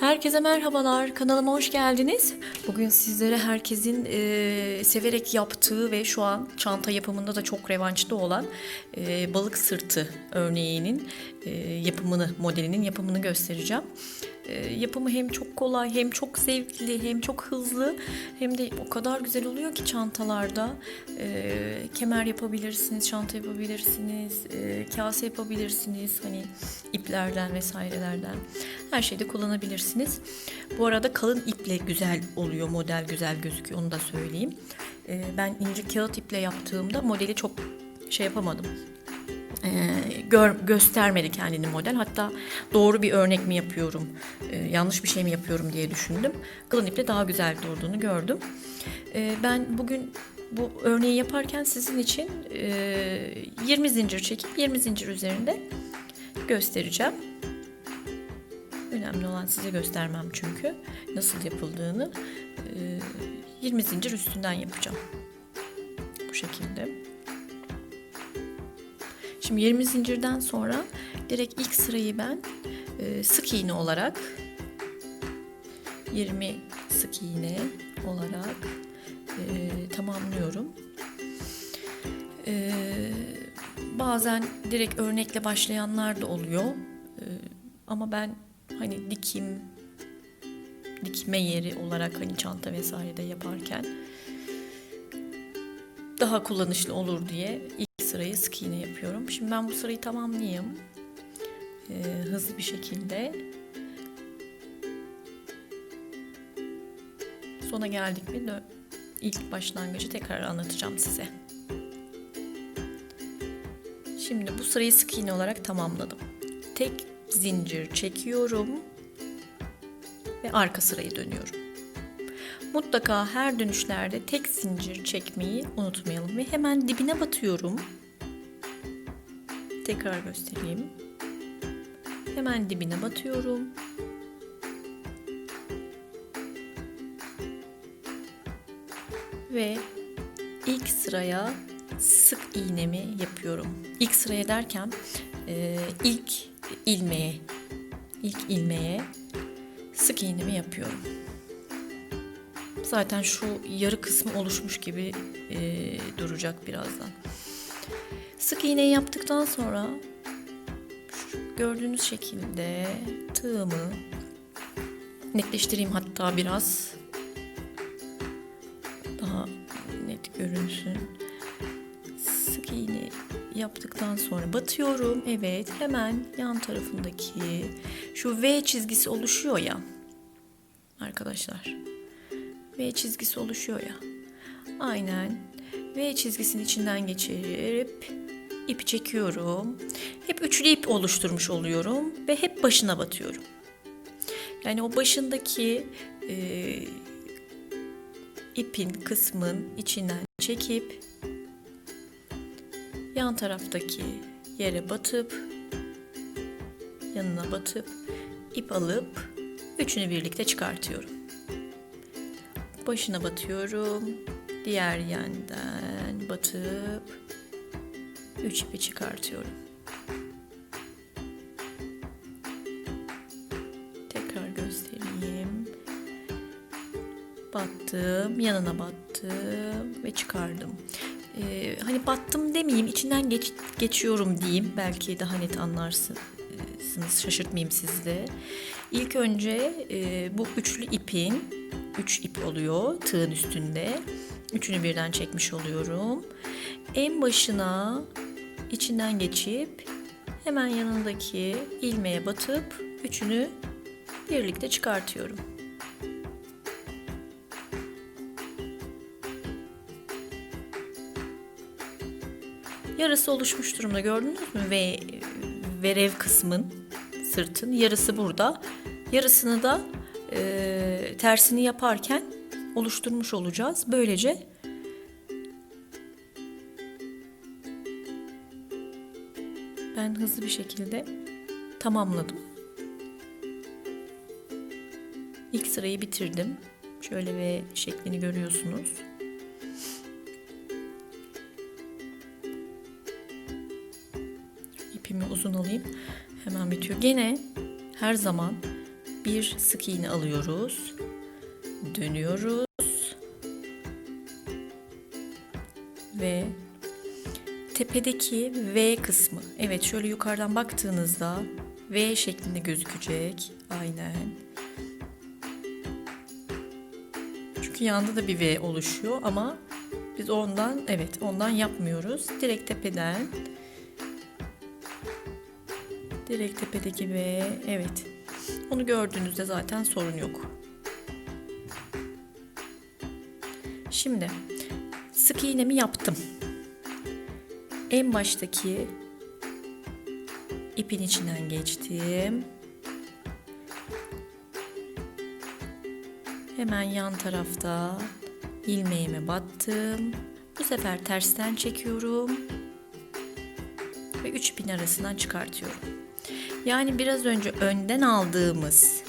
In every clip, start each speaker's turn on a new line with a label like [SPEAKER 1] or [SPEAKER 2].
[SPEAKER 1] Herkese merhabalar, kanalıma hoş geldiniz. Bugün sizlere herkesin e, severek yaptığı ve şu an çanta yapımında da çok revançta olan e, balık sırtı örneğinin e, yapımını, modelinin yapımını göstereceğim. E, yapımı hem çok kolay, hem çok zevkli, hem çok hızlı, hem de o kadar güzel oluyor ki çantalarda. E, kemer yapabilirsiniz, çanta yapabilirsiniz, e, kase yapabilirsiniz. Hani iplerden vesairelerden her şeyde kullanabilirsiniz. Bu arada kalın iple güzel oluyor, model güzel gözüküyor onu da söyleyeyim. E, ben ince kağıt iple yaptığımda modeli çok şey yapamadım. Ee, gör, göstermedi kendini model. Hatta doğru bir örnek mi yapıyorum, e, yanlış bir şey mi yapıyorum diye düşündüm. Kalın iple daha güzel durduğunu gördüm. Ee, ben bugün bu örneği yaparken sizin için e, 20 zincir çekip 20 zincir üzerinde göstereceğim. Önemli olan size göstermem çünkü nasıl yapıldığını. Ee, 20 zincir üstünden yapacağım. Bu şekilde. Şimdi 20 zincirden sonra direkt ilk sırayı ben e, sık iğne olarak 20 sık iğne olarak e, tamamlıyorum. E, bazen direkt örnekle başlayanlar da oluyor. E, ama ben hani dikim dikme yeri olarak hani çanta vesairede yaparken daha kullanışlı olur diye sırayı sık iğne yapıyorum. Şimdi ben bu sırayı tamamlayayım. Ee, hızlı bir şekilde. Sona geldik mi de ilk başlangıcı tekrar anlatacağım size. Şimdi bu sırayı sık iğne olarak tamamladım. Tek zincir çekiyorum ve arka sırayı dönüyorum. Mutlaka her dönüşlerde tek zincir çekmeyi unutmayalım ve hemen dibine batıyorum. Tekrar göstereyim. Hemen dibine batıyorum. Ve ilk sıraya sık iğnemi yapıyorum. İlk sıraya derken e, ilk ilmeğe ilk ilmeğe sık iğnemi yapıyorum. Zaten şu yarı kısmı oluşmuş gibi e, duracak birazdan. Sık iğneyi yaptıktan sonra gördüğünüz şekilde tığımı netleştireyim hatta biraz daha net görünsün. Sık iğne yaptıktan sonra batıyorum. Evet hemen yan tarafındaki şu V çizgisi oluşuyor ya arkadaşlar. V çizgisi oluşuyor ya. Aynen V çizgisinin içinden geçirip ipi çekiyorum. Hep üçlü ip oluşturmuş oluyorum ve hep başına batıyorum. Yani o başındaki e, ipin kısmın içinden çekip yan taraftaki yere batıp yanına batıp ip alıp üçünü birlikte çıkartıyorum başına batıyorum. Diğer yandan batıp üç ipi çıkartıyorum. Tekrar göstereyim. Battım, yanına battım ve çıkardım. Ee, hani battım demeyeyim, içinden geç, geçiyorum diyeyim. Belki daha net anlarsınız, şaşırtmayayım sizi de. İlk önce e, bu üçlü ipin 3 ip oluyor tığın üstünde. Üçünü birden çekmiş oluyorum. En başına içinden geçip hemen yanındaki ilmeğe batıp üçünü birlikte çıkartıyorum. Yarısı oluşmuş durumda gördünüz mü? Ve verev kısmın sırtın yarısı burada. Yarısını da e, tersini yaparken oluşturmuş olacağız. Böylece ben hızlı bir şekilde tamamladım. İlk sırayı bitirdim. Şöyle ve şeklini görüyorsunuz. İpimi uzun alayım. Hemen bitiyor. Gene her zaman bir sık iğne alıyoruz. Dönüyoruz. Tepedeki V kısmı. Evet şöyle yukarıdan baktığınızda V şeklinde gözükecek. Aynen. Çünkü yanda da bir V oluşuyor ama biz ondan evet ondan yapmıyoruz. Direkt tepeden direkt tepedeki V evet. Onu gördüğünüzde zaten sorun yok. Şimdi sık iğnemi yaptım. En baştaki ipin içinden geçtim. Hemen yan tarafta ilmeğime battım. Bu sefer tersten çekiyorum ve 3 ipin arasından çıkartıyorum. Yani biraz önce önden aldığımız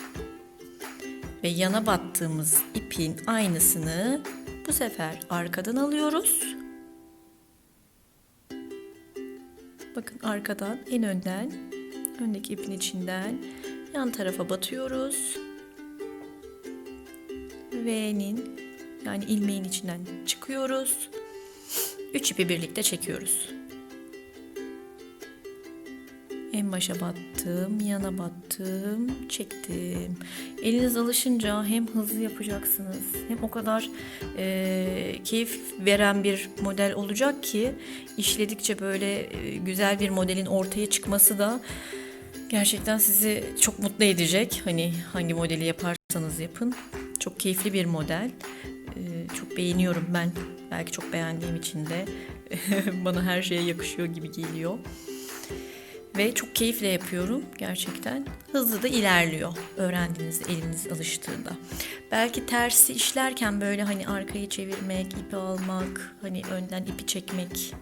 [SPEAKER 1] ve yana battığımız ipin aynısını bu sefer arkadan alıyoruz. Bakın arkadan en önden öndeki ipin içinden yan tarafa batıyoruz. V'nin yani ilmeğin içinden çıkıyoruz. Üç ipi birlikte çekiyoruz. En başa battım, yana battım, çektim. Eliniz alışınca hem hızlı yapacaksınız hem o kadar e, keyif veren bir model olacak ki işledikçe böyle e, güzel bir modelin ortaya çıkması da gerçekten sizi çok mutlu edecek. Hani hangi modeli yaparsanız yapın. Çok keyifli bir model. E, çok beğeniyorum ben. Belki çok beğendiğim için de bana her şeye yakışıyor gibi geliyor. Ve çok keyifle yapıyorum gerçekten. Hızlı da ilerliyor öğrendiğinizde eliniz alıştığında. Belki tersi işlerken böyle hani arkayı çevirmek, ipi almak, hani önden ipi çekmek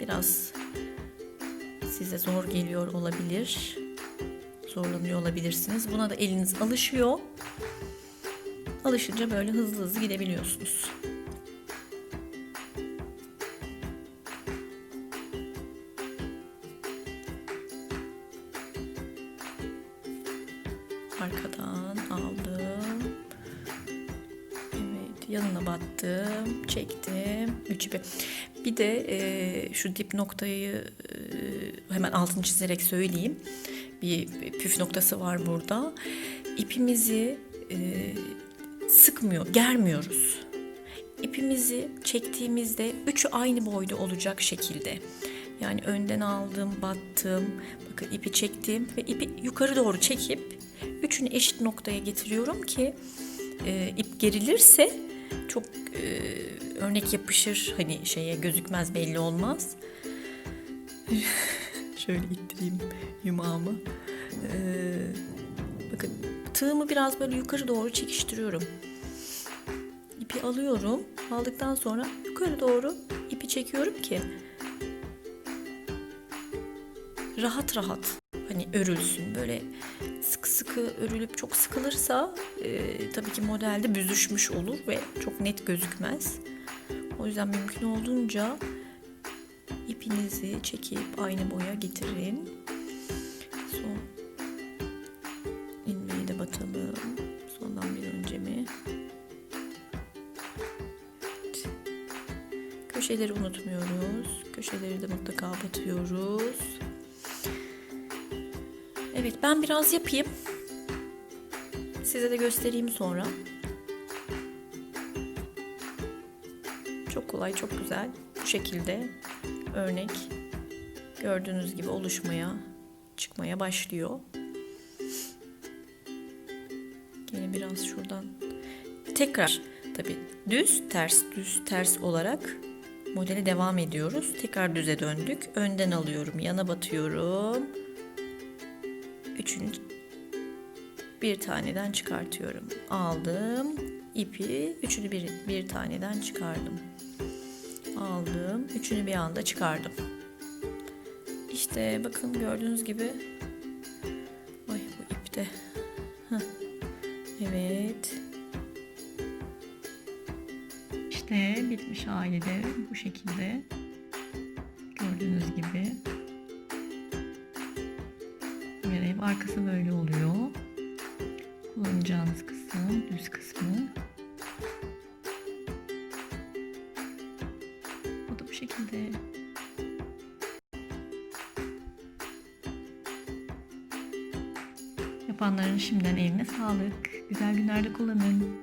[SPEAKER 1] biraz size zor geliyor olabilir. Zorlanıyor olabilirsiniz. Buna da eliniz alışıyor. Alışınca böyle hızlı hızlı gidebiliyorsunuz. Arkadan aldım. Evet, yanına battım, çektim. Üç ipi. Bir de e, şu dip noktayı e, hemen altını çizerek söyleyeyim. Bir püf noktası var burada. İpimizi e, sıkmıyor, germiyoruz. İpimizi çektiğimizde üçü aynı boyda olacak şekilde. Yani önden aldım, battım, bakın ipi çektim ve ipi yukarı doğru çekip üçünü eşit noktaya getiriyorum ki e, ip gerilirse çok e, örnek yapışır hani şeye gözükmez belli olmaz. Şöyle ittireyim yumağımı. Ee, bakın tığımı biraz böyle yukarı doğru çekiştiriyorum. İpi alıyorum. Aldıktan sonra yukarı doğru ipi çekiyorum ki rahat rahat hani örülsün. Böyle sıkı sıkı örülüp çok sıkılırsa e, tabii ki modelde büzüşmüş olur ve çok net gözükmez. O yüzden mümkün olduğunca ipinizi çekip aynı boya getirin. Son ilmeği de batalım. Sondan bir önce mi? Evet. Köşeleri unutmuyoruz. Köşeleri de mutlaka batıyoruz. Evet ben biraz yapayım. Size de göstereyim sonra. Çok kolay, çok güzel. Bu şekilde örnek gördüğünüz gibi oluşmaya, çıkmaya başlıyor. Yine biraz şuradan tekrar tabi düz, ters, düz, ters olarak modele devam ediyoruz. Tekrar düze döndük. Önden alıyorum, yana batıyorum. Üçüncü bir taneden çıkartıyorum. Aldım ipi, üçünü bir, bir taneden çıkardım. Aldım, üçünü bir anda çıkardım. İşte bakın gördüğünüz gibi Ay bu ipte. Heh. Evet. İşte bitmiş hali de bu şekilde. Gördüğünüz gibi. Arkası böyle oluyor. Kullanacağınız kısım düz kısmı. Bu da bu şekilde. Yapanların şimdiden eline sağlık. Güzel günlerde kullanın.